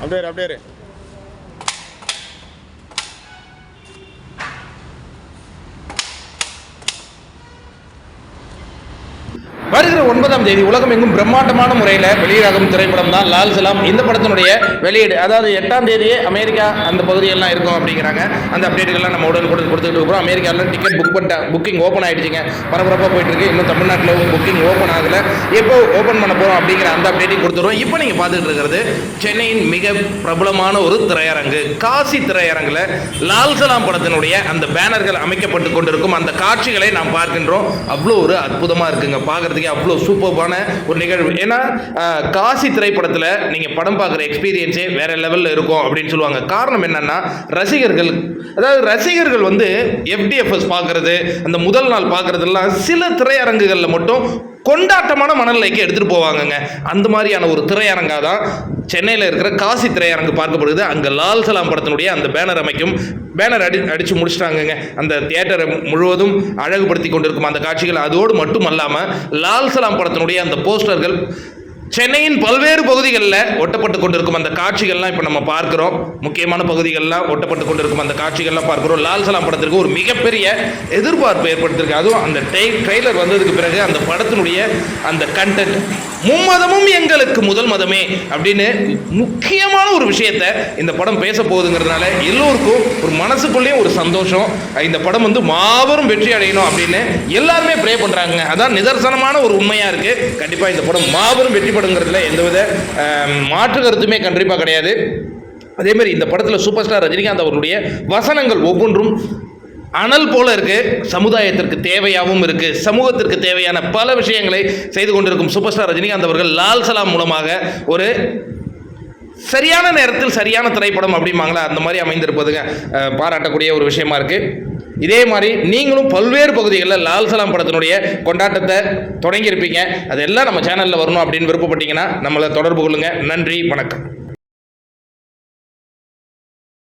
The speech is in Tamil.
அப்படியே இரு, அப்படியே இரு. ஒன்பதாம் தேதி உலகம் எங்கும் பிரம்மாண்டமான முறையில் வெளியாகும் திரைப்படம் தான் லால் சலாம். இந்த படத்தினுடைய வெளியீடு அதாவது எட்டாம் தேதியே அமெரிக்கா அந்த பகுதியெல்லாம் இருக்கும் அப்படிங்கிறாங்க. அந்த அப்டேட்டுகள்லாம் நம்ம உடனே கொடுத்து கொடுத்துட்டு இருக்கிறோம். அமெரிக்காவில் டிக்கெட் புக் பண்ணிட்ட புக்கிங் ஓப்பன் ஆயிடுச்சுங்க. பரபரப்பாக போயிட்டு இருக்கு இன்னும் தமிழ்நாட்டில் புக்கிங் ஓப்பன் ஆகல. எப்போ ஓப்பன் பண்ண போகிறோம் அப்படிங்கிற அந்த அப்டேட்டையும் கொடுத்துருவோம் இப்போ நீங்கள் பார்த்துட்டு இருக்கிறது சென்னையின் மிக பிரபலமான ஒரு திரையரங்கு காசி திரையரங்கில் லால் சலாம் படத்தினுடைய அந்த பேனர்கள் அமைக்கப்பட்டு கொண்டிருக்கும். அந்த காட்சிகளை நாம் பார்க்கின்றோம். அவ்வளோ ஒரு அற்புதமாக இருக்குங்க. பார்க்கறதுக்கே அவ்வளோ சூப்பர்பான ஒரு நிகழ்வு. ஏன்னா காசி திரைப்படத்தில் நீங்கள் படம் பார்க்குற எக்ஸ்பீரியன்ஸே வேற லெவலில் இருக்கும் அப்படின்னு சொல்லுவாங்க. காரணம் என்னன்னா ரசிகர்கள் அதாவது ரசிகர்கள் வந்து எஃப்டிஎஃப்எஸ் பார்க்கறது அந்த முதல் நாள் பார்க்கறதெல்லாம் சில திரையரங்குகளில் மட்டும் கொண்டாட்டமான மனநிலைக்கு எடுத்துகிட்டு போவாங்கங்க. அந்த மாதிரியான ஒரு திரையரங்கா தான் சென்னையில் இருக்கிற காசி திரையரங்கு பார்க்கப்படுது. அங்கே லால் சலாம் படத்தினுடைய அந்த பேனர் அமைக்கும். பேனர் அடி அடித்து முடிச்சிட்டாங்கங்க. அந்த தியேட்டரை முழுவதும் அழகுபடுத்தி கொண்டிருக்கும் அந்த காட்சிகள். அதோடு மட்டும் அல்லாமல் லால் சலாம் படத்தினுடைய அந்த போஸ்டர்கள் சென்னையின் பல்வேறு பகுதிகளில் ஒட்டப்பட்டு கொண்டிருக்கும் அந்த காட்சிகள்லாம் இப்போ நம்ம பார்க்குறோம். முக்கியமான பகுதிகளெலாம் ஒட்டப்பட்டு கொண்டிருக்கும் அந்த காட்சிகள்லாம் பார்க்குறோம். லால் சலாம் படத்திற்கு ஒரு மிகப்பெரிய எதிர்பார்ப்பு ஏற்படுத்தியிருக்கு அதுவும் அந்த டை ட்ரெய்லர் வந்ததுக்கு பிறகு அந்த படத்தினுடைய அந்த கண்டென்ட் மும்மதமும் எங்களுக்கு முதல் மதமே அப்படின்னு முக்கியமான ஒரு விஷயத்த இந்த படம் பேச போகுதுங்கிறதுனால எல்லோருக்கும் ஒரு மனசுக்குள்ளேயும் ஒரு சந்தோஷம். இந்த படம் வந்து மாபெரும் வெற்றி அடையணும் அப்படின்னு எல்லாருமே ப்ரே பண்ணுறாங்க அதான் நிதர்சனமான ஒரு உண்மையாக இருக்குது கண்டிப்பாக இந்த படம் மாபெரும் வெற்றி படுங்கிறதுல எந்தவித மாற்று கருத்துமே கண்டிப்பாக கிடையாது. அதேமாதிரி இந்த படத்தில் சூப்பர் ஸ்டார் ரஜினிகாந்த் அவர்களுடைய வசனங்கள் ஒவ்வொன்றும் அனல் போல இருக்கு. சமுதாயத்திற்கு தேவையாகவும் இருக்கு. சமூகத்திற்கு தேவையான பல விஷயங்களை செய்து கொண்டிருக்கும் சூப்பர் ஸ்டார் ரஜினிகாந்த் அவர்கள் லால் சலாம் மூலமாக ஒரு சரியான நேரத்தில் சரியான திரைப்படம் அப்படிம்பாங்களா? அந்த மாதிரி அமைந்திருப்பதுங்க பாராட்டக்கூடிய ஒரு விஷயமா இருக்கு. இதே மாதிரி நீங்களும் பல்வேறு பகுதிகளில் லால் சலாம் படத்தினுடைய கொண்டாட்டத்தை தொடங்கியிருப்பீங்க. அதெல்லாம் நம்ம சேனலில் வரணும் அப்படின்னு விருப்பப்பட்டீங்கன்னா நம்மளை தொடர்பு கொள்ளுங்க. நன்றி வணக்கம்.